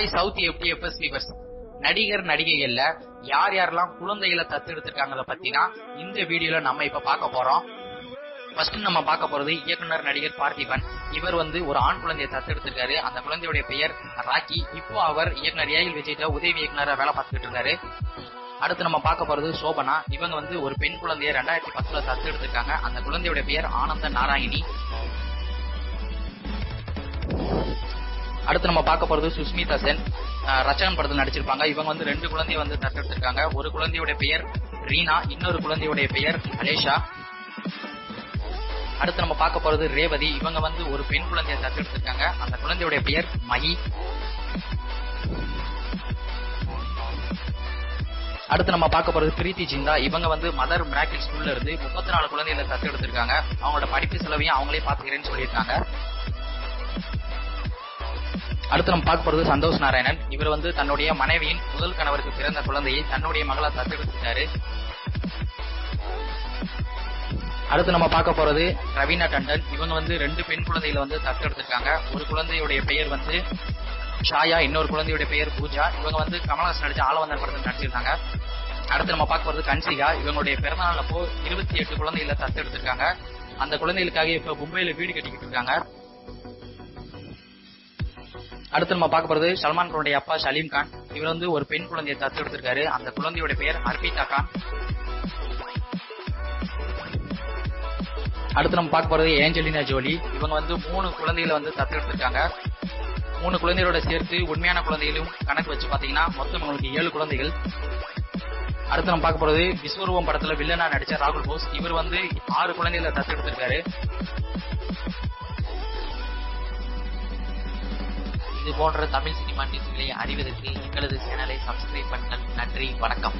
Hi south FDFS viewers நடிகர் நடிகைகள்ல யார் யாரெல்லாம் குழந்தைகளை தத்தெடுத்திருக்காங்கறத பத்தி தான் இந்த வீடியோல நம்ம இப்ப பார்க்க போறோம். ஃபர்ஸ்ட் நம்ம பார்க்க போறது இயக்குனர் நடிகர் பார்த்திபன். இவர் வந்து ஒரு ஆண் குழந்தையை தத்தெடுத்திருக்காரு. அந்த குழந்தையுடைய பெயர் ராக்கி. இப்போ அவர் இயக்குனர் ஏஎல் விஜய்ட உதவி இயக்குனரா வேலை பார்த்துட்டு இருக்காரு. அடுத்து நம்ம பார்க்க போறது சோபனா. இவங்க வந்து ஒரு பெண் குழந்தைய ரெண்டாயிரத்தி பத்துல தத்தெடுத்திருக்காங்க. அந்த குழந்தையுடைய பெயர் ஆனந்த நாராயணி. அடுத்து நம்ம பார்க்க போறது சுஸ்மிதா சென். ரச்சகன் படத்தில் நடிச்சிருப்பாங்க. இவங்க வந்து ரெண்டு குழந்தைய வந்து தத்தெடுத்திருக்காங்க. ஒரு குழந்தையுடைய பெயர் ரீனா இன்னொரு குழந்தையுடைய பெயர் அலேஷா அடுத்து நம்ம பார்க்க போறது ரேவதி. இவங்க வந்து ஒரு பெண் குழந்தைய தத்தெடுத்திருக்காங்க. அந்த குழந்தையுடைய பெயர் மஹி அடுத்து நம்ம பார்க்க போறது பிரீத்தி ஜிந்தா. இவங்க வந்து மதர் மிராக்கிள் ஸ்கூல்ல இருந்து முப்பத்தி நாலு குழந்தைகளை தத்தெடுத்திருக்காங்க. அவங்களோட படிப்பு செலவையும் அவங்களே பாத்துக்கிறேன்னு சொல்லியிருக்காங்க. அடுத்து நம்ம பார்க்க போறது சந்தோஷ் நாராயணன். இவர் வந்து தன்னுடைய மனைவியின் முதல் கணவருக்கு பிறந்த குழந்தையை தன்னுடைய மகளா தத்தெடுத்துட்டாரு அடுத்து நம்ம பார்க்க போறது ரவீனா டண்டன். இவங்க வந்து ரெண்டு பெண் குழந்தைகளை வந்து தத்தெடுத்திருக்காங்க. ஒரு குழந்தையுடைய பெயர் வந்து ஷாயா இன்னொரு குழந்தையுடைய பெயர் பூஜா. இவங்க வந்து கமலஹாசன் நடிச்ச ஆலவந்தர் படத்தில் நடிச்சிருக்காங்க. அடுத்து நம்ம பார்க்க போறது கன்சிகா. இவங்களுடைய பிறந்தநாள் அப்போ இருபத்தி எட்டு குழந்தைகளை தத்தெடுத்திருக்காங்க. அந்த குழந்தைகளுக்காக இப்ப மும்பையில வீடு கட்டிக்கிட்டு இருக்காங்க. அடுத்து நம்ம பார்க்க போறது சல்மான் கானுடைய அப்பா சலீம் கான். இவர் வந்து ஒரு பெண் குழந்தையை தத்து எடுத்திருக்காரு. அந்த குழந்தையோட பெயர் அர்பிதா கான். அடுத்து நம்ம பார்க்க போறது ஏஞ்சலினா ஜோலி. இவங்க வந்து மூணு குழந்தைகளை வந்து தத்து எடுத்திருக்காங்க. மூணு குழந்தைகளோட சேர்த்து உண்மையான குழந்தைகளும் கணக்கு வச்சு பாத்தீங்கன்னா மொத்தம் உங்களுக்கு ஏழு குழந்தைகள். அடுத்து நம்ம பார்க்க போறது விஸ்வரூபம் படத்துல வில்லனா நடிச்ச ராகுல் போஸ். இவர் வந்து ஆறு குழந்தைகளை தத்து எடுத்திருக்காரு. இது போன்ற தமிழ் சினிமா நியூஸ்களை அறிவதற்கு எங்களது சேனலை சப்ஸ்கிரைப் பண்ணுங்கள். நன்றி வணக்கம்.